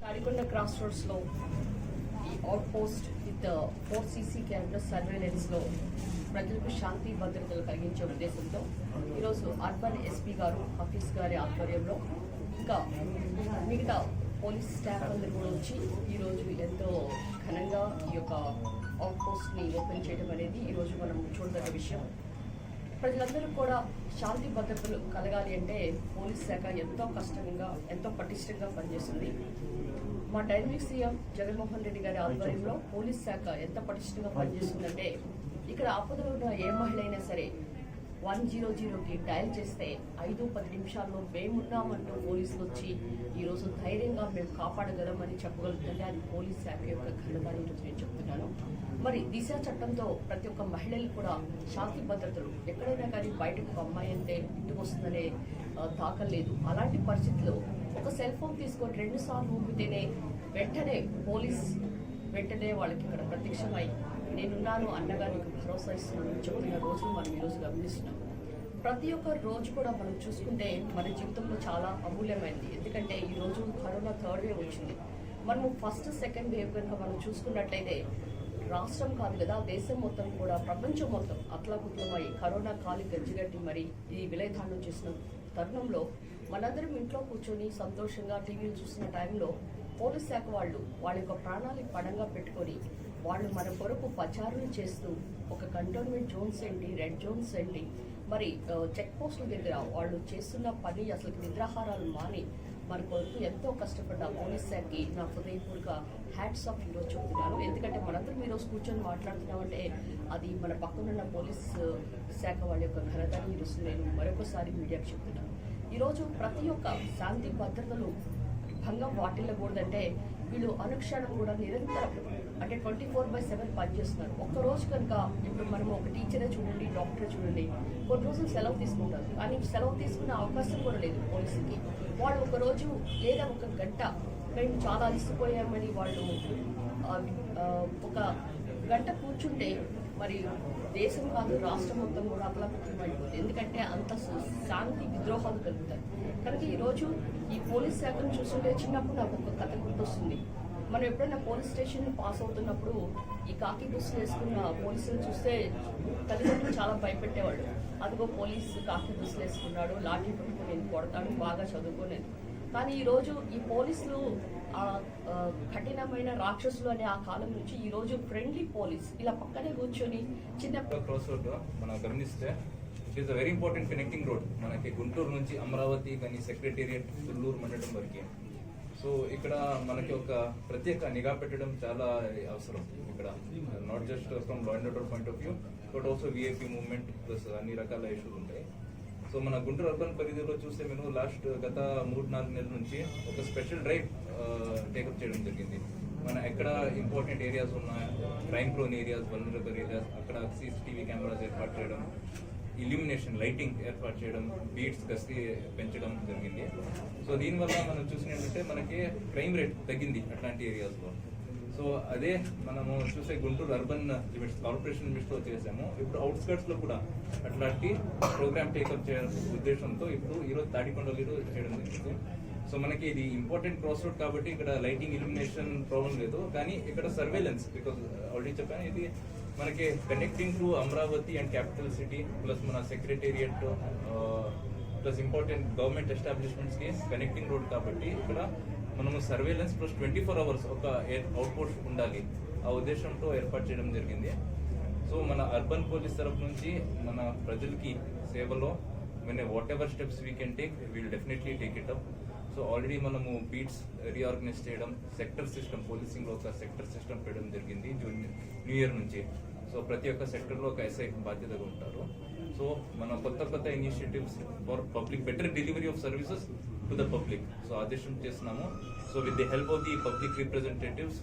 Tadikonda cross రోడ్స్లో ఈ outpost with four CC camera సర్వేలెన్స్లో ప్రజలకు శాంతి భద్రతలు కలిగించే ఉద్దేశంతో ఈరోజు అర్బన్ ఎస్పీ గారు హఫీస్ గారి ఆధ్వర్యంలో ఇంకా మిగతా పోలీస్ స్టాఫ్ అందరూ కూడా వచ్చి ఈరోజు ఎంతో ఘనంగా ఈ యొక్క అవుట్ పోస్ట్ని ఓపెన్ చేయడం అనేది ఈరోజు మనం చూడదగ్గ విషయం. ప్రజలందరూ కూడా శాంతి భద్రతలు కలగాలి అంటే పోలీస్ శాఖ ఎంతో కష్టంగా ఎంతో పటిష్టంగా పనిచేస్తుంది. మా డైనమిక్ సీఎం జగన్మోహన్ రెడ్డి గారి ఆధ్వర్యంలో పోలీస్ శాఖ ఎంత పటిష్టంగా పనిచేస్తుందంటే ఇక్కడ ఆపదలో ఉన్న ఏ మహిళ అయినా సరే వన్ జీరో జీరోకి డయల్ చేస్తే ఐదు పది నిమిషాల్లో మేమున్నామంటూ పోలీసులు వచ్చి ఈరోజు ధైర్యంగా మేము కాపాడగలమని చెప్పగలుగుతుంటే అది పోలీస్ శాఖ యొక్క ఘనత ఈరోజు నేను చెప్తున్నాను. మరి దిశ చట్టంతో ప్రతి ఒక్క మహిళలు కూడా శాంతి భద్రతలు ఎక్కడైనా కానీ బయటకు అమ్మాయి అంటే ఇంటికి వస్తుందనే ఆ, దాఖలు లేదు. అలాంటి పరిస్థితిలో ఒక సెల్ ఫోన్ తీసుకొని రెండు సార్లు ఊపితేనే వెంటనే పోలీస్ వెంటనే వాళ్ళకి ఇక్కడ ప్రత్యక్షమై నేనున్నాను అన్నగా నీకు భరోసా ఇస్తున్నాను. చెప్తున్న రోజులు మనం ఈరోజు గమనిస్తున్నాం. ప్రతి ఒక్క రోజు కూడా మనం చూసుకుంటే మన జీవితంలో చాలా అమూల్యమైనది ఎందుకంటే ఈ రోజు కరోనా థర్డ్ వేవ్ వచ్చింది. మనము ఫస్ట్ సెకండ్ వేవ్ కనుక మనం చూసుకున్నట్లయితే రాష్ట్రం కాదు కదా దేశం మొత్తం కూడా ప్రపంచం మొత్తం అతలాకుతలమై కరోనా కాలి గజ్జిగట్టి మరి ఈ విలయదాండం చేసిన తరుణంలో మనందరం ఇంట్లో కూర్చొని సంతోషంగా టీవీలు చూసిన టైంలో పోలీస్ శాఖ వాళ్ళు వాళ్ళ యొక్క ప్రాణాలు పడంగా పెట్టుకొని వాళ్ళు మన కొరకు ప్రచారం చేస్తూ ఒక కంటోన్మెంట్ జోన్స్ ఏంటి రెడ్ జోన్స్ ఏంటి మరి చెక్ పోస్టుల దగ్గర వాళ్ళు చేస్తున్న పని అసలు నిద్రాహారాలు మాని మన కొరకు ఎంతో కష్టపడ్డ. పోలీస్ శాఖకి నా హృదయపూర్వక హ్యాట్స్ ఆఫ్ ఈరోజు చెప్తున్నాను. ఎందుకంటే మనందరం ఈరోజు కూర్చొని మాట్లాడుతున్నామంటే అది మన పక్కనున్న పోలీస్ శాఖ వాళ్ళ యొక్క ఘనతని ఈరోజు నేను మరొకసారి మీడియాకు చెప్తున్నాను. ఈరోజు ప్రతి ఒక్క శాంతి భద్రతలు భంగం వాటిల్లకూడదంటే వీళ్ళు అనుక్షణం కూడా నిరంతరం అంటే ట్వంటీ ఫోర్ బై సెవెన్ పనిచేస్తున్నారు. ఒక్క రోజు కనుక ఇప్పుడు మనం ఒక టీచరే చూడండి డాక్టరే చూడండి కొన్ని రోజులు సెలవు తీసుకుంటారు. కానీ సెలవు తీసుకునే అవకాశం కూడా లేదు పోలీసుకి వాళ్ళు ఒక రోజు లేదా ఒక గంట మేము చాలా అలసిపోయామని వాళ్ళు ఒక గంట కూర్చుంటే మరి దేశం కాదు రాష్ట్రం మొత్తం కూడా అతలాకుతలమైపోతుంది ఎందుకంటే అంత శాంతి విద్రోహాలు కలుగుతాయి. కనుక ఈరోజు ఈ పోలీస్ శాఖను చూస్తుంటే చిన్నప్పుడు నాకు ఒక కథ గుర్తొస్తుంది. మనం ఎప్పుడైనా పోలీస్ స్టేషన్ పాస్ అవుతున్నప్పుడు ఈ కాకి దుస్తులు వేసుకున్న పోలీసులు చూస్తే తల్లిదండ్రులు చాలా భయపెట్టేవాళ్ళు. అదిగో పోలీసు కాకి దుస్తులు వేసుకున్నాడు లాఠీ పట్టుకుని నేను కొడతాడు బాగా చదువుకోలేదు. కానీ ఈరోజు ఈ పోలీసులు ఆ, కఠినమైన రాక్షసులు అనే ఆ కాలం నుంచి ఈరోజు ఫ్రెండ్లీ పోలీస్ ఇలా పక్కనే కూర్చొని చిన్న క్రాస్ రోడ్ మనం గమనిస్తే it is a very important connecting road మనకి గుంటూరు నుంచి అమరావతి కానీ సెక్రటేరియట్ తుళ్ళూరు మండలం వరకు. సో ఇక్కడ మనకి ఒక ప్రత్యేక నిఘా పెట్టడం చాలా అవసరం ఇక్కడ. Not just from law and order point of view but also VIP movement plus అన్ని రకాల ఇష్యూలు ఉంటాయి. సో మన గుంటూరు అర్బన్ పరిధిలో చూస్తే మేము లాస్ట్ గత మూడు నాలుగు నెలల నుంచి ఒక స్పెషల్ డ్రైవ్ టేకప్ చేయడం జరిగింది. మన ఎక్కడ ఇంపార్టెంట్ ఏరియాస్ ఉన్నాయి crime prone areas vulnerable areas అక్కడ సీసీటీవీ కెమెరాస్ ఏర్పాటు చేయడం ఇల్యూమినేషన్ లైటింగ్ ఏర్పాటు చేయడం బీట్స్ గస్తీ పెంచడం జరిగింది. సో దీనివల్ల మనం చూసినట్టంటే మనకి క్రైమ్ రేట్ తగ్గింది అట్లాంటి ఏరియాస్లో సో అదే మనము చూసే గుంటూరు అర్బన్ లిమిట్స్ కార్పొరేషన్ లిమిట్స్లో చేసాము. ఇప్పుడు అవుట్స్కర్ట్స్లో కూడా అట్లాంటి ప్రోగ్రామ్ టేకప్ చేయాల్సిన ఉద్దేశంతో ఇప్పుడు ఈరోజు తాడికొండలు చేయడం జరిగింది. సో మనకి ఇది ఇంపార్టెంట్ క్రాస్ రోడ్ కాబట్టి ఇక్కడ లైటింగ్ ఇల్యూమినేషన్ ప్రాబ్లం లేదు. కానీ ఇక్కడ సర్వేలెన్స్ బికాస్ ఆల్రెడీ చెప్పాను ఇది మనకి connecting to Amaravati and capital city plus మన సెక్రటేరియట్ ప్లస్ ఇంపార్టెంట్ గవర్నమెంట్ ఎస్టాబ్లిష్మెంట్స్కి కనెక్టింగ్ రోడ్ కాబట్టి ఇక్కడ మనము surveillance plus twenty four hours ఒక అవుట్పోస్ట్ ఉండాలి. ఆ ఉద్దేశంతో ఏర్పాటు చేయడం జరిగింది. సో మన అర్బన్ పోలీస్ తరఫు నుంచి మన ప్రజలకి సేవలో మన whatever steps we can take will definitely take it up so already మనము బీట్స్ రీఆర్గనైజ్ చేయడం సెక్టర్ సిస్టమ్ పోలీసింగ్లో ఒక సెక్టర్ సిస్టమ్ పెట్టడం జరిగింది జూన్ న్యూ ఇయర్ నుంచి. సో ప్రతి ఒక్క సెక్టర్లో ఒక ఎస్ఐ బాధ్యతగా ఉంటారు. సో మన కొత్త కొత్త initiatives for public better delivery of services to the public so ఆదేశం చేస్తున్నాము. So with the help of the public representatives